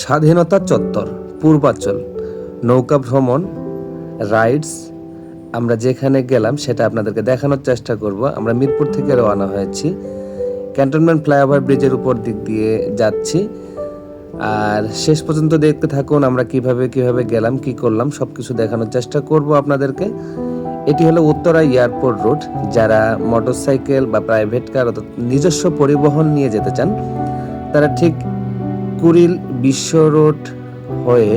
স্বাধীনতা চত্বর পূর্বাচল নৌকা ভ্রমণ, রাইডস, আমরা যেখানে গেলাম সেটা আপনাদেরকে দেখানোর চেষ্টা করব। আমরা মিরপুর থেকে রওনা হয়েছি। ক্যান্টনমেন্ট ফ্লাইওভার ব্রিজের উপর দিক দিয়ে যাচ্ছি। আর শেষ পর্যন্ত দেখতে থাকুন আমরা কীভাবে কীভাবে গেলাম, কি করলাম সব কিছু দেখানোর চেষ্টা করব আপনাদেরকে। এটি হলো উত্তরা এয়ারপোর্ট রোড যারা মোটরসাইকেল বা প্রাইভেট কার অর্থাৎ নিজস্ব পরিবহন নিয়ে যেতে চান, তারা ঠিক কুড়িল বিশ্ব রোড হয়ে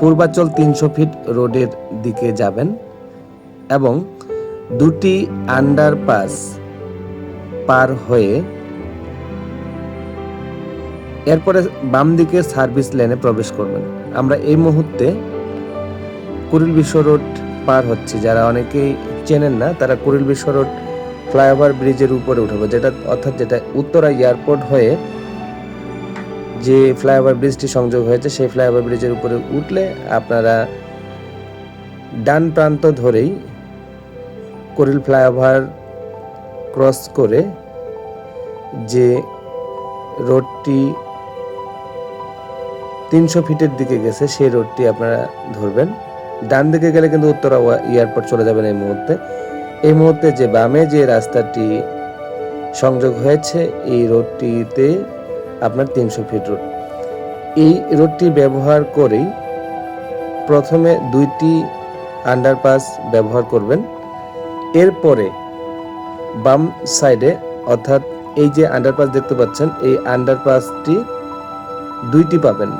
পূর্বাচল তিনশো ফিট রোডের দিকে যাবেন এবং দুটি আন্ডারপাস পার হয়ে এরপরে বাম দিকে সার্ভিস লেনে প্রবেশ করবেন। আমরা এই মুহূর্তে কুড়িল বিশ্ব রোড পার হচ্ছে। যারা অনেকেই চেনেন না, তারা কুড়িল বিশ্ব রোড ফ্লাইওভার ব্রিজের উপরে উঠাবো, যেটা অর্থাৎ যেটা উত্তরা এয়ারপোর্ট হয়ে যে ফ্লাইওভার ব্রিজটি সংযোগ হয়েছে, সেই ফ্লাইওভার ব্রিজের উপরে উঠলে আপনারা ডান প্রান্ত ধরেই করিল ফ্লাইওভার ক্রস করে যে রোডটি তিনশো ফিটের দিকে গেছে, সেই রোডটি আপনারা ধরবেন। ডান দিকে গেলে কিন্তু উত্তরা এয়ারপোর্ট চলে যাবেন এই মুহূর্তে। এই মুহূর্তে যে বামে যে রাস্তাটি সংযোগ হয়েছে, এই রোডটিতে আপনার তিনশো ফিট রোড এই রোডটি ব্যবহার করেই প্রথমে দুইটি আন্ডারপাস ব্যবহার করবেন। এরপরে বাম সাইডে অর্থাৎ এই যে আন্ডারপাস দেখতে পাচ্ছেন, এই আন্ডারপাসটি দুইটি পাবেন।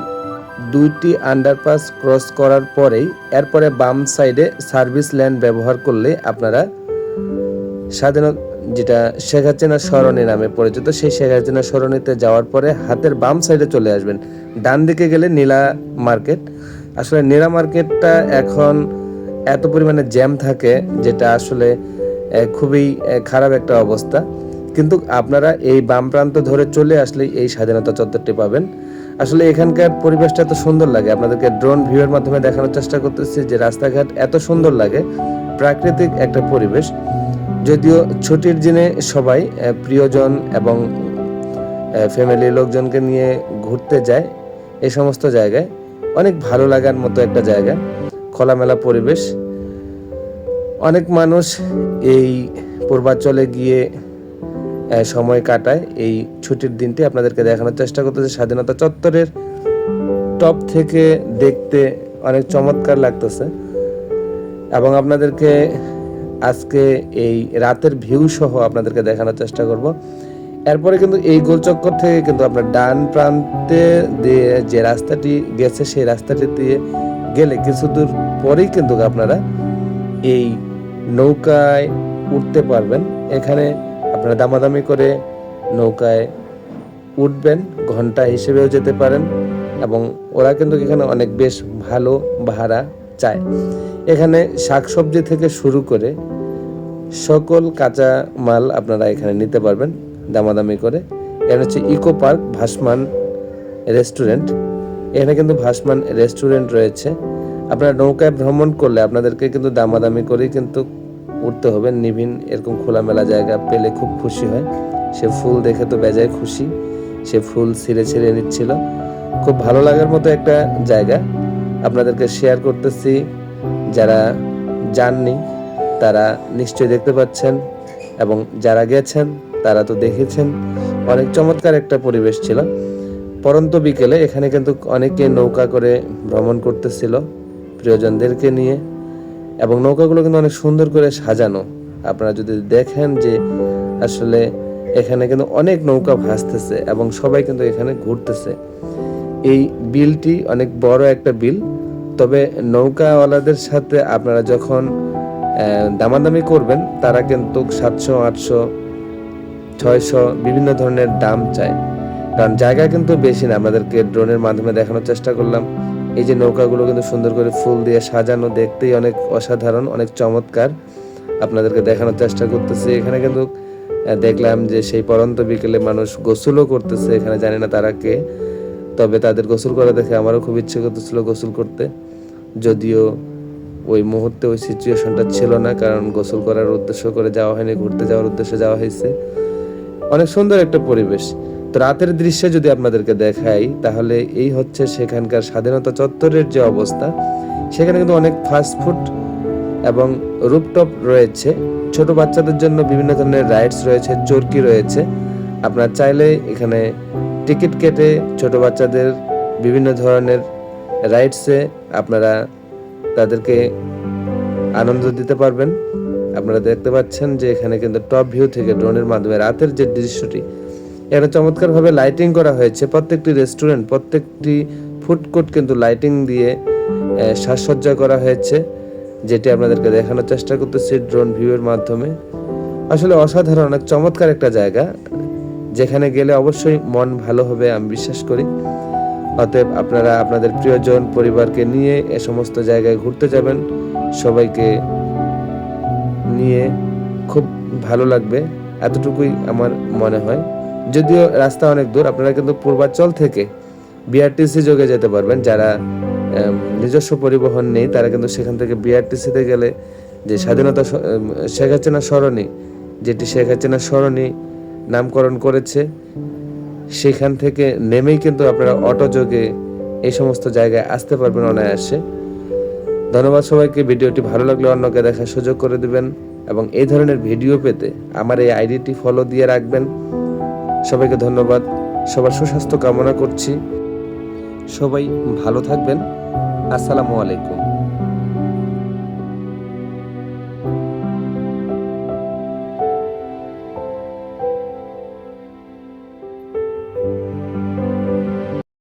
দুইটি আন্ডারপাস ক্রস করার পরেই, এরপরে বাম সাইডে সার্ভিস ল্যান্ড ব্যবহার করলে আপনারা স্বাধীনতা যেটা শেখ হাসিনা সরণি নামে পরিচিত, সেই শেখ হাসিনা সরণিতে যাওয়ার পরে হাতের বাম সাইডে চলে আসবেন। ডান দিকে গেলে নীলা মার্কেট। আসলে নীলা মার্কেটটা এখন এত পরিমাণে জ্যাম থাকে, যেটা আসলে খুবই খারাপ একটা অবস্থা। কিন্তু আপনারা এই বাম প্রান্ত ধরে চলে আসলেই এই স্বাধীনতা চত্বরটি পাবেন। আসলে এখানকার পরিবেশটা এত সুন্দর লাগে। আপনাদেরকে ড্রোন ভিউয়ের মাধ্যমে দেখানোর চেষ্টা করতেছি যে রাস্তাঘাট এত সুন্দর লাগে, প্রাকৃতিক একটা পরিবেশ। যদিও ছুটির দিনে সবাই প্রিয়জন এবং ফ্যামিলি লোকজনকে নিয়ে ঘুরতে যায় এই সমস্ত জায়গায়। অনেক ভালো লাগার মতো একটা জায়গা, খোলামেলা পরিবেশ। অনেক মানুষ এই পূর্বাঞ্চলে গিয়ে সময় কাটায়। এই ছুটির দিনটি আপনাদেরকে দেখানোর চেষ্টা করতেছে। স্বাধীনতা চত্বরের টপ থেকে দেখতে অনেক চমৎকার লাগতেছে। এবং আপনাদেরকে আজকে এই রাতের ভিউ সহ আপনাদেরকে দেখানোর চেষ্টা করব। এরপরে কিন্তু এই গোলচক্কর থেকে কিন্তু আপনার ডান প্রান্তে দিয়ে যে রাস্তাটি গেছে, সেই রাস্তাটি দিয়ে গেলে কিছু দূর পরেই কিন্তু আপনারা এই নৌকায় উঠতে পারবেন। এখানে আপনারা দামাদামি করে নৌকায় উঠবেন, ঘণ্টা হিসেবেও যেতে পারেন এবং ওরা কিন্তু এখানে অনেক বেশ ভালো ভাড়া চায়। এখানে শাকসবজি থেকে শুরু করে সকল কাঁচা মাল আপনারা এখানে নিতে পারবেন দামাদামি করে। এখানে হচ্ছে ইকো পার্ক ভাসমান রেস্টুরেন্ট। এখানে কিন্তু ভাসমান রেস্টুরেন্ট রয়েছে। আপনারা নৌকায় ভ্রমণ করলে আপনাদেরকে কিন্তু দামাদামি করেই কিন্তু উঠতে হবে। নিভিন এরকম খোলামেলা জায়গা পেলে খুব খুশি হয়। সে ফুল দেখে তো বেজায় খুশি। সে ফুল ছিঁড়ে ছিঁড়ে নিচ্ছিল। খুব ভালো লাগার মতো একটা জায়গা। আপনাদেরকে শেয়ার করতেছি। যারা যাননি, তারা নিশ্চয়ই দেখতে পাচ্ছেন। এবং যারা গেছেন, তারা তো দেখেছেন। অনেক চমৎকার একটা পরিবেশ ছিল। পরন্ত বিকেলে এখানে কিন্তু অনেকে নৌকা করে ভ্রমণ করতেছিল প্রিয়জনদেরকে নিয়ে। এবং নৌকাগুলো কিন্তু অনেক সুন্দর করে সাজানো। আপনারা যদি দেখেন যে আসলে এখানে কিন্তু অনেক নৌকা ভাসতেছে এবং সবাই কিন্তু এখানে ঘুরতেছে। এই বিলটি অনেক বড় একটা বিল। তবে নৌকাওয়ালাদের সাথে আপনারা যখন দামাদামি করবেন, তারা কিন্তু সাতশো, আটশো, ছয়শো বিভিন্ন ধরনের দাম চায়। কারণ জায়গা কিন্তু বেশি না আমাদেরকে ড্রোনের মাধ্যমে দেখানোর চেষ্টা করলাম। এই যে নৌকাগুলো কিন্তু সুন্দর করে ফুল দিয়ে সাজানো, দেখতেই অনেক অসাধারণ, অনেক চমৎকার। আপনাদেরকে দেখানোর চেষ্টা করতেছি। এখানে কিন্তু দেখলাম যে সেই পরন্ত বিকেলে মানুষ গোসলও করতেছে। এখানে জানি না তারা কে। তবে তাদের গোসল করা দেখে আমারও খুব ইচ্ছে করতেছিল গোসল করতে। যদিও ওই মুহূর্তে ওই সিচুয়েশনটা ছিল না, কারণ গোসল করার উদ্দেশ্য করে যাওয়া হয়নি, ঘুরতে যাওয়ার উদ্দেশ্যে যাওয়া হয়েছে। অনেক সুন্দর একটা পরিবেশ। তো রাতের দৃশ্যে যদি আপনাদেরকে দেখাই, তাহলে এই হচ্ছে সেখানকার স্বাধীনতা চত্বরের যে অবস্থা। সেখানে কিন্তু অনেক ফাস্ট ফুড এবং রুপটপ রয়েছে। ছোট বাচ্চাদের জন্য বিভিন্ন ধরনের রাইডস রয়েছে চরকি রয়েছে। আপনার চাইলে এখানে টিকিট কেটে ছোট বাচ্চাদের বিভিন্ন ধরনের রাইডসে আপনারা তাদেরকে আনন্দ দিতে পারবেন। আপনারা দেখতে পাচ্ছেন যে এখানে কিন্তু টপ ভিউ থেকে ড্রোনের মাধ্যমে রাতের যে দৃশ্যটি, এখানে চমৎকারভাবে লাইটিং করা হয়েছে। প্রত্যেকটি রেস্টুরেন্ট প্রত্যেকটি ফুড কোর্ট কিন্তু লাইটিং দিয়ে সাজসজ্জা করা হয়েছে, যেটি আপনাদেরকে দেখানোর চেষ্টা করতেছি ড্রোন ভিউয়ের মাধ্যমে। আসলে অসাধারণ এক চমৎকার একটা জায়গা। যেখানে গেলে অবশ্যই মন ভালো হবে, আমি বিশ্বাস করি। অতএব আপনারা আপনাদের প্রিয়জন, পরিবারকে নিয়ে এ সমস্ত জায়গায় ঘুরতে যাবেন। সবাইকে নিয়ে খুব ভালো লাগবে, এতটুকুই আমার মনে হয়। যদিও রাস্তা অনেক দূর, আপনারা কিন্তু পূর্বাঞ্চল থেকে বিআরটিসি যোগে যেতে পারবেন। যারা নিজস্ব পরিবহন নেই, তারা কিন্তু সেখান থেকে বিআরটিসিতে গেলে যে স্বাধীনতা শেখ হাসিনা সরণি যেটি শেখ হাসিনা সরণি নামকরণ করেছে। সেখান থেকে নেমেই কিন্তু আপনারা অটো যোগে এই সমস্ত জায়গায় আসতে পারবেন অনায়াসে। ধন্যবাদ সবাইকে, ভিডিওটি ভালো লাগলে অন্যকে দেখার সুযোগ করে দেবেন এবং এই ধরনের ভিডিও পেতে আমার এই আইডিটি ফলো দিয়ে রাখবেন। সবাইকে ধন্যবাদ, সবার সুস্বাস্থ্য কামনা করছি। সবাই ভালো থাকবেন। আসসালামু আলাইকুম।